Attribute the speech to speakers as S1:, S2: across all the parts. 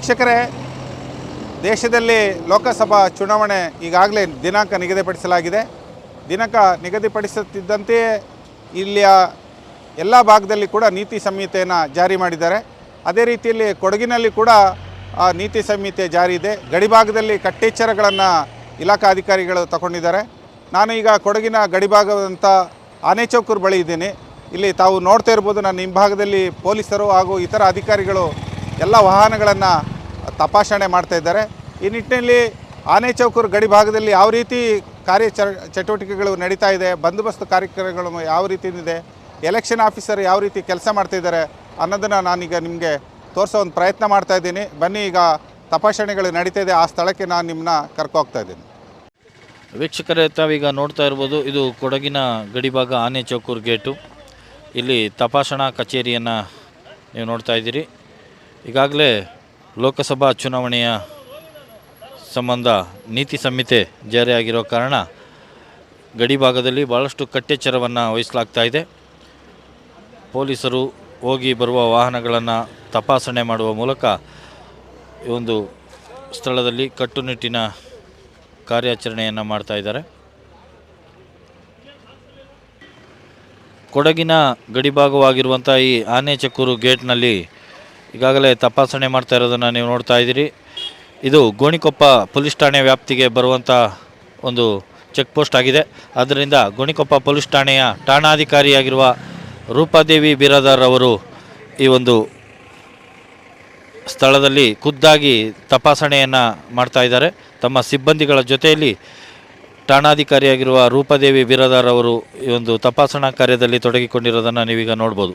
S1: ವೀಕ್ಷಕರೇ, ದೇಶದಲ್ಲಿ ಲೋಕಸಭಾ ಚುನಾವಣೆ ಈಗಾಗಲೇ ದಿನಾಂಕ ನಿಗದಿಪಡಿಸಲಾಗಿದೆ. ದಿನಾಂಕ ನಿಗದಿಪಡಿಸುತ್ತಿದ್ದಂತೆಯೇ ಇಲ್ಲಿಯ ಎಲ್ಲ ಭಾಗದಲ್ಲಿ ಕೂಡ ನೀತಿ ಸಂಹಿತೆಯನ್ನು ಜಾರಿ ಮಾಡಿದ್ದಾರೆ. ಅದೇ ರೀತಿಯಲ್ಲಿ ಕೊಡಗಿನಲ್ಲಿ ಕೂಡ, ಆ, ನೀತಿ ಸಂಹಿತೆ ಜಾರಿ ಇದೆ. ಗಡಿಭಾಗದಲ್ಲಿ ಕಟ್ಟೆಚ್ಚರಗಳನ್ನು ಇಲಾಖಾ ಅಧಿಕಾರಿಗಳು ತಗೊಂಡಿದ್ದಾರೆ. ನಾನು ಈಗ ಕೊಡಗಿನ ಗಡಿಭಾಗದಂಥ ಆನೆಚೌಕೂರು ಬಳಿ ಇದ್ದೀನಿ. ಇಲ್ಲಿ ತಾವು ನೋಡ್ತಾ ಇರ್ಬೋದು, ನನ್ನ ಹಿಂಭಾಗದಲ್ಲಿ ಪೊಲೀಸರು ಹಾಗೂ ಇತರ ಅಧಿಕಾರಿಗಳು ಎಲ್ಲ ವಾಹನಗಳನ್ನು ತಪಾಸಣೆ ಮಾಡ್ತಾ ಇದ್ದಾರೆ. ಈ ನಿಟ್ಟಿನಲ್ಲಿ ಆನೆ ಚೌಕರು ಗಡಿ ಭಾಗದಲ್ಲಿ ಯಾವ ರೀತಿ ಕಾರ್ಯ ಚಟುವಟಿಕೆಗಳು ನಡೀತಾ ಇದೆ, ಬಂದೋಬಸ್ತ್ ಕಾರ್ಯಕ್ರಮಗಳು ಯಾವ ರೀತಿ ಇದೆ ಎಲೆಕ್ಷನ್ ಆಫೀಸರ್ ಯಾವ ರೀತಿ ಕೆಲಸ ಮಾಡ್ತಿದ್ದಾರೆ ಅನ್ನೋದನ್ನು ನಾನೀಗ ನಿಮಗೆ ತೋರಿಸೋ ಒಂದು ಪ್ರಯತ್ನ ಮಾಡ್ತಾ ಇದ್ದೀನಿ. ಬನ್ನಿ, ಈಗ ತಪಾಸಣೆಗಳು ನಡೀತಾ ಇದೆ. ಆ ಸ್ಥಳಕ್ಕೆ ನಾನು ನಿಮ್ಮನ್ನ ಕರ್ಕೊ ಹೋಗ್ತಾ ಇದ್ದೀನಿ.
S2: ವೀಕ್ಷಕರೇ, ತಾವೀಗ ನೋಡ್ತಾ ಇರ್ಬೋದು, ಇದು ಕೊಡಗಿನ ಗಡಿಭಾಗ ಆನೆ ಚೌಕೂರು ಗೇಟು. ಇಲ್ಲಿ ತಪಾಸಣಾ ಕಚೇರಿಯನ್ನು ನೀವು ನೋಡ್ತಾ ಇದ್ದೀರಿ. ಈಗಾಗಲೇ ಲೋಕಸಭಾ ಚುನಾವಣೆಯ ಸಂಬಂಧ ನೀತಿ ಸಂಹಿತೆ ಜಾರಿಯಾಗಿರೋ ಕಾರಣ ಗಡಿಭಾಗದಲ್ಲಿ ಭಾಳಷ್ಟು ಕಟ್ಟೆಚ್ಚರವನ್ನು ವಹಿಸಲಾಗ್ತಾ ಇದೆ. ಪೊಲೀಸರು ಹೋಗಿ ಬರುವ ವಾಹನಗಳನ್ನು ತಪಾಸಣೆ ಮಾಡುವ ಮೂಲಕ ಈ ಒಂದು ಸ್ಥಳದಲ್ಲಿ ಕಟ್ಟುನಿಟ್ಟಿನ ಕಾರ್ಯಾಚರಣೆಯನ್ನು ಮಾಡ್ತಾ ಇದ್ದಾರೆ. ಕೊಡಗಿನ ಗಡಿಭಾಗವಾಗಿರುವಂಥ ಈ ಆನೆಚಕ್ಕೂರು ಗೇಟ್ನಲ್ಲಿ ಈಗಾಗಲೇ ತಪಾಸಣೆ ಮಾಡ್ತಾ ಇರೋದನ್ನು ನೀವು ನೋಡ್ತಾ ಇದ್ದೀರಿ. ಇದು ಗೋಣಿಕೊಪ್ಪ ಪೊಲೀಸ್ ಠಾಣೆ ವ್ಯಾಪ್ತಿಗೆ ಬರುವಂಥ ಒಂದು ಚೆಕ್ ಪೋಸ್ಟ್ ಆಗಿದೆ. ಆದ್ದರಿಂದ ಗೋಣಿಕೊಪ್ಪ ಪೊಲೀಸ್ ಠಾಣೆಯ ಠಾಣಾಧಿಕಾರಿಯಾಗಿರುವ ರೂಪಾದೇವಿ ಬಿರಾದಾರ್ ಅವರು ಈ ಒಂದು ಸ್ಥಳದಲ್ಲಿ ಖುದ್ದಾಗಿ ತಪಾಸಣೆಯನ್ನು ಮಾಡ್ತಾ ಇದ್ದಾರೆ. ತಮ್ಮ ಸಿಬ್ಬಂದಿಗಳ ಜೊತೆಯಲ್ಲಿ ಠಾಣಾಧಿಕಾರಿಯಾಗಿರುವ ರೂಪದೇವಿ ಬಿರಾದಾರ್ ಅವರು ಈ ಒಂದು ತಪಾಸಣಾ ಕಾರ್ಯದಲ್ಲಿ ತೊಡಗಿಕೊಂಡಿರೋದನ್ನು ನೀವೀಗ ನೋಡ್ಬೋದು.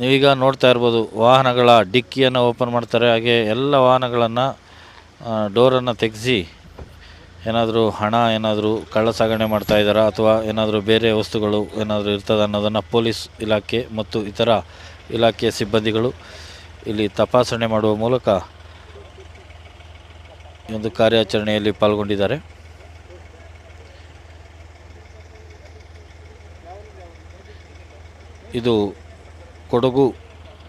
S2: ನೀವೀಗ ನೋಡ್ತಾ ಇರ್ಬೋದು, ವಾಹನಗಳ ಡಿಕ್ಕಿಯನ್ನು ಓಪನ್ ಮಾಡ್ತಾರೆ. ಹಾಗೆ ಎಲ್ಲ ವಾಹನಗಳನ್ನು ಡೋರನ್ನು ತೆಗೆಸಿ ಏನಾದರೂ ಹಣ, ಏನಾದರೂ ಕಳ್ಳ ಸಾಗಣೆ ಮಾಡ್ತಾ ಇದ್ದಾರಾ? ಅಥವಾ ಏನಾದರೂ ಬೇರೆ ವಸ್ತುಗಳು ಏನಾದರೂ ಇರ್ತದೆ ಅನ್ನೋದನ್ನು ಪೊಲೀಸ್ ಇಲಾಖೆ ಮತ್ತು ಇತರ ಇಲಾಖೆಯ ಸಿಬ್ಬಂದಿಗಳು ಇಲ್ಲಿ ತಪಾಸಣೆ ಮಾಡುವ ಮೂಲಕ ಈ ಒಂದು ಕಾರ್ಯಾಚರಣೆಯಲ್ಲಿ ಪಾಲ್ಗೊಂಡಿದ್ದಾರೆ. ಇದು ಕೊಡಗು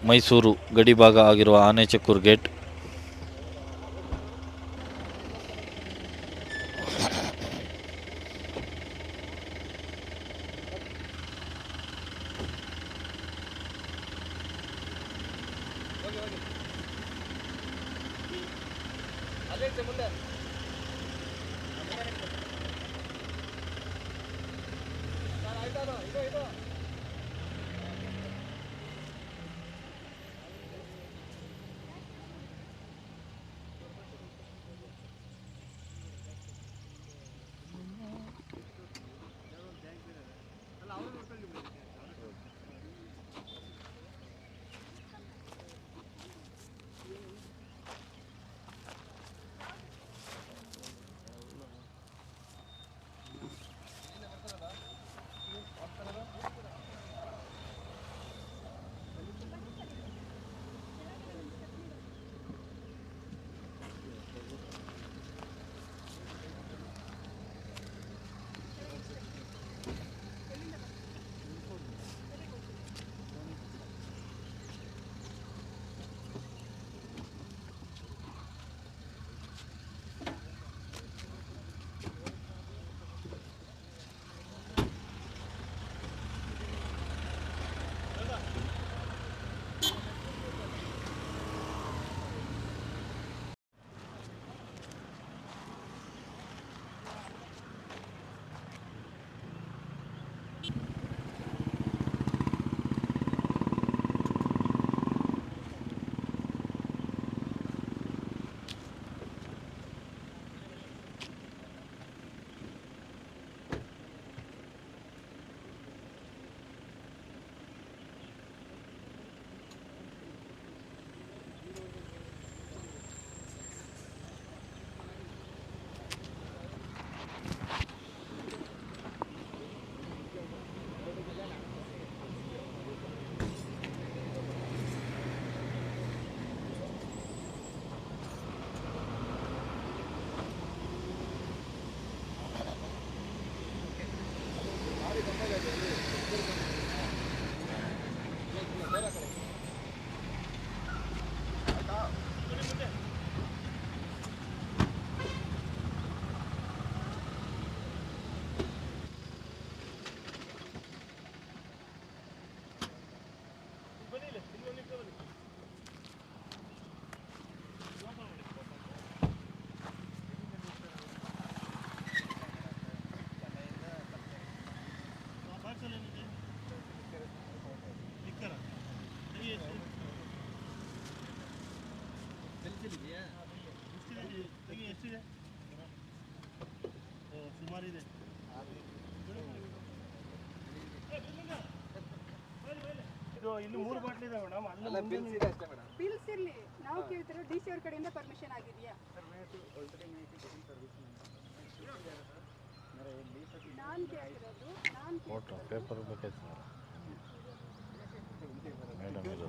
S2: ಮೈಸೂರು ಗಡಿಭಾಗ ಆಗಿರುವ ಆನೆಚಕ್ಕೂರು ಗೇಟ್
S3: ಇಲ್ಲಿ ಮೂರು ಬಾಟ್ಲಿ ಇದೆ ಮೇಡಮ್ ಅಲ್ಲ
S4: ಬಿಲ್ಸ್ ಇರಲಿ ನಾವು ಕೇಳ್ತಿರೋ ಡಿ ಸಿ ಅವ್ರ ಕಡೆಯಿಂದ ಪರ್ಮಿಷನ್ ಆಗಿದೆಯಾ? ನಾನು ಕೇಳ್ತಿರೋದು ನಾನು
S2: ಫೋಟೋ ಪೇಪರ್ ಬೇಕಾಯ್ತು ಮೇಡಮ್ ಇದು.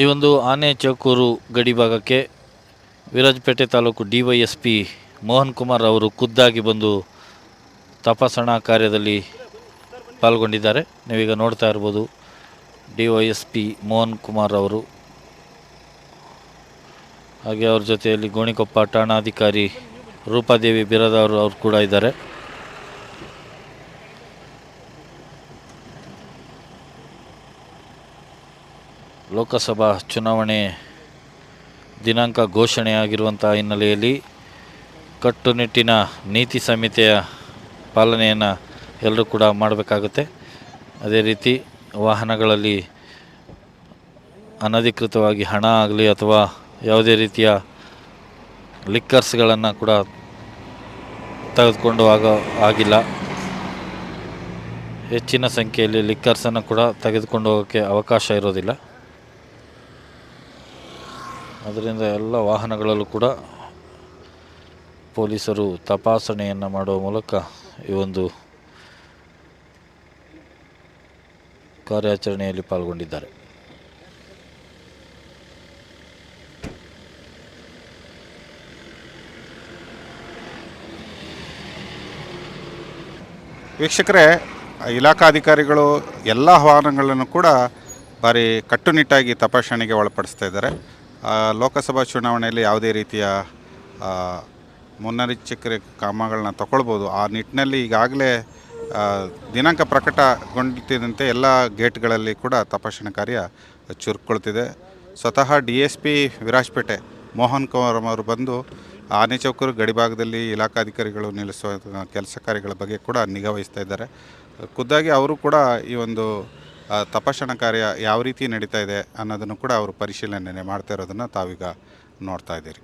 S2: ಈ ಒಂದು ಆನೆ ಚೌಕೂರು ಗಡಿ ಭಾಗಕ್ಕೆ Virajpet taluk D Y S P Mohan Kumar ಅವರು ಖುದ್ದಾಗಿ ಬಂದು ತಪಾಸಣಾ ಕಾರ್ಯದಲ್ಲಿ ಪಾಲ್ಗೊಂಡಿದ್ದಾರೆ. ನೀವೀಗ ನೋಡ್ತಾ ಇರ್ಬೋದು D Y S P Mohan Kumar ಅವರು. ಹಾಗೆ ಅವ್ರ ಜೊತೆಯಲ್ಲಿ ಗೋಣಿಕೊಪ್ಪ ಠಾಣಾಧಿಕಾರಿ ರೂಪಾದೇವಿ ಬಿರದವರು ಅವರು ಕೂಡ ಇದ್ದಾರೆ. ಲೋಕಸಭಾ ಚುನಾವಣೆ ದಿನಾಂಕ ಘೋಷಣೆಯಾಗಿರುವಂಥ ಹಿನ್ನೆಲೆಯಲ್ಲಿ ಕಟ್ಟುನಿಟ್ಟಿನ ನೀತಿ ಸಂಹಿತೆಯ ಪಾಲನೆಯನ್ನು ಎಲ್ಲರೂ ಕೂಡ ಮಾಡಬೇಕಾಗುತ್ತೆ. ಅದೇ ರೀತಿ ವಾಹನಗಳಲ್ಲಿ ಅನಧಿಕೃತವಾಗಿ ಹಣ ಆಗಲಿ ಅಥವಾ ಯಾವುದೇ ರೀತಿಯ ಲಿಕ್ಕರ್ಸ್ಗಳನ್ನು ಕೂಡ ತೆಗೆದುಕೊಂಡು ಆಗ ಆಗಿಲ್ಲ. ಹೆಚ್ಚಿನ ಸಂಖ್ಯೆಯಲ್ಲಿ ಲಿಕ್ಕರ್ಸನ್ನು ಕೂಡ ತೆಗೆದುಕೊಂಡು ಹೋಗೋಕ್ಕೆ ಅವಕಾಶ ಇರೋದಿಲ್ಲ. ಅದರಿಂದ ಎಲ್ಲ ವಾಹನಗಳಲ್ಲೂ ಕೂಡ ಪೊಲೀಸರು ತಪಾಸಣೆಯನ್ನು ಮಾಡುವ ಮೂಲಕ ಈ ಒಂದು ಕಾರ್ಯಾಚರಣೆಯಲ್ಲಿ ಪಾಲ್ಗೊಂಡಿದ್ದಾರೆ.
S1: ವೀಕ್ಷಕರೇ, ಇಲಾಖಾಧಿಕಾರಿಗಳು ಎಲ್ಲ ವಾಹನಗಳನ್ನು ಕೂಡ ಭಾರಿ ಕಟ್ಟುನಿಟ್ಟಾಗಿ ತಪಾಸಣೆಗೆ ಒಳಪಡಿಸ್ತಾ ಇದ್ದಾರೆ. ಲೋಕಸಭಾ ಚುನಾವಣೆಯಲ್ಲಿ ಯಾವುದೇ ರೀತಿಯ ಮುನ್ನೆಚ್ಚರಿಕೆ ಕ್ರಮಗಳನ್ನ ತಗೊಳ್ಬೋದು. ಆ ನಿಟ್ಟಿನಲ್ಲಿ ಈಗಾಗಲೇ ದಿನಾಂಕ ಪ್ರಕಟಗೊಂಡಿದ್ದಂತೆ ಎಲ್ಲ ಗೇಟ್ಗಳಲ್ಲಿ ಕೂಡ ತಪಾಸಣೆ ಕಾರ್ಯ ಚುರುಕೊಳ್ತಿದೆ ಸ್ವತಃ D S P Virajpet, Mohan Kumar ಅವರು ಬಂದು ಆನೆ ಚೌಕರು ಗಡಿಭಾಗದಲ್ಲಿ ಇಲಾಖಾಧಿಕಾರಿಗಳು ನಿಲ್ಲಿಸುವ ಕೆಲಸ ಕಾರ್ಯಗಳ ಬಗ್ಗೆ ಕೂಡ ನಿಗಾ ವಹಿಸ್ತಾ ಇದ್ದಾರೆ. ಖುದ್ದಾಗಿ ಅವರು ಕೂಡ ಈ ಒಂದು ತಪಾಸಣಾ ಕಾರ್ಯ ಯಾವ ರೀತಿ ನಡೀತಾ ಇದೆ ಅನ್ನೋದನ್ನು ಕೂಡ ಅವರು ಪರಿಶೀಲನೆ ಮಾಡ್ತಾ ಇರೋದನ್ನು ತಾವೀಗ ನೋಡ್ತಾ ಇದ್ದೀರಿ.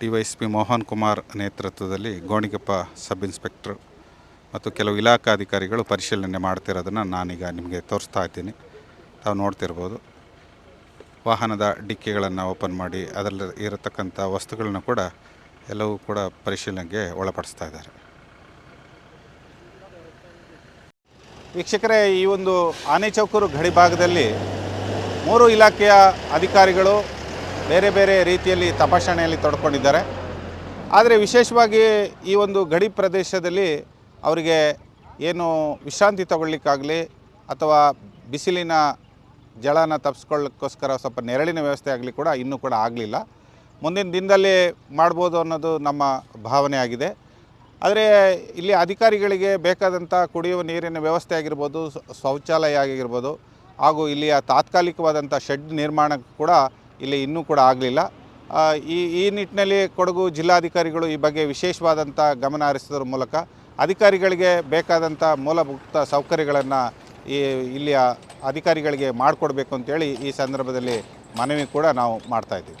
S1: ಡಿ ಮೋಹನ್ ಕುಮಾರ್ ನೇತೃತ್ವದಲ್ಲಿ ಗೋಣಿಕಪ್ಪ ಸಬ್ ಇನ್ಸ್ಪೆಕ್ಟರ್ ಮತ್ತು ಕೆಲವು ಇಲಾಖಾ ಅಧಿಕಾರಿಗಳು ಪರಿಶೀಲನೆ ಮಾಡ್ತಿರೋದನ್ನು ನಾನೀಗ ನಿಮಗೆ ತೋರಿಸ್ತಾ ಇದ್ದೀನಿ. ತಾವು ನೋಡ್ತಿರ್ಬೋದು. ವಾಹನದ ಡಿಕ್ಕಿಗಳನ್ನು ಓಪನ್ ಮಾಡಿ ಅದರಲ್ಲಿ ಇರತಕ್ಕಂಥ ವಸ್ತುಗಳನ್ನ ಕೂಡ ಎಲ್ಲವೂ ಕೂಡ ಪರಿಶೀಲನೆಗೆ ಒಳಪಡಿಸ್ತಾ ಇದ್ದಾರೆ. ವೀಕ್ಷಕರೇ, ಈ ಒಂದು ಆನೆಚೌಕೂರು ಗಡಿ ಭಾಗದಲ್ಲಿ ಮೂರು ಇಲಾಖೆಯ ಅಧಿಕಾರಿಗಳು ಬೇರೆ ಬೇರೆ ರೀತಿಯಲ್ಲಿ ತಪಾಸಣೆಯಲ್ಲಿ ತೊಡ್ಕೊಂಡಿದ್ದಾರೆ. ಆದರೆ ವಿಶೇಷವಾಗಿ ಈ ಒಂದು ಗಡಿ ಪ್ರದೇಶದಲ್ಲಿ ಅವರಿಗೆ ಏನು ವಿಶ್ರಾಂತಿ ತಗೊಳ್ಳಿಕ್ಕಾಗಲಿ ಅಥವಾ ಬಿಸಿಲಿನ ಜಳನ ತಪ್ಪಿಸ್ಕೊಳ್ಳೋಕ್ಕೋಸ್ಕರ ಸ್ವಲ್ಪ ನೆರಳಿನ ವ್ಯವಸ್ಥೆ ಆಗಲಿ ಕೂಡ ಇನ್ನೂ ಕೂಡ ಆಗಲಿಲ್ಲ. ಮುಂದಿನ ದಿನದಲ್ಲಿ ಮಾಡ್ಬೋದು ಅನ್ನೋದು ನಮ್ಮ ಭಾವನೆ ಆಗಿದೆ. ಆದರೆ ಇಲ್ಲಿ ಅಧಿಕಾರಿಗಳಿಗೆ ಬೇಕಾದಂಥ ಕುಡಿಯುವ ನೀರಿನ ವ್ಯವಸ್ಥೆ ಆಗಿರ್ಬೋದು ಶೌಚಾಲಯ ಆಗಿರ್ಬೋದು, ಹಾಗೂ ಇಲ್ಲಿಯ ತಾತ್ಕಾಲಿಕವಾದಂಥ ಶೆಡ್ ನಿರ್ಮಾಣ ಕೂಡ ಇಲ್ಲಿ ಇನ್ನೂ ಕೂಡ ಆಗಲಿಲ್ಲ. ಈ ಈ ನಿಟ್ಟಿನಲ್ಲಿ ಕೊಡಗು ಜಿಲ್ಲಾಧಿಕಾರಿಗಳು ಈ ಬಗ್ಗೆ ವಿಶೇಷವಾದಂಥ ಗಮನ ಹರಿಸೋದ್ರ ಮೂಲಕ ಅಧಿಕಾರಿಗಳಿಗೆ ಬೇಕಾದಂಥ ಮೂಲಭೂತ ಸೌಕರ್ಯಗಳನ್ನು ಈ, ಇಲ್ಲಿಯ ಅಧಿಕಾರಿಗಳಿಗೆ ಮಾಡಿಕೊಡ್ಬೇಕು ಅಂತೇಳಿ ಈ ಸಂದರ್ಭದಲ್ಲಿ ಮನವಿ ಕೂಡ ನಾವು ಮಾಡ್ತಾಯಿದ್ದೀವಿ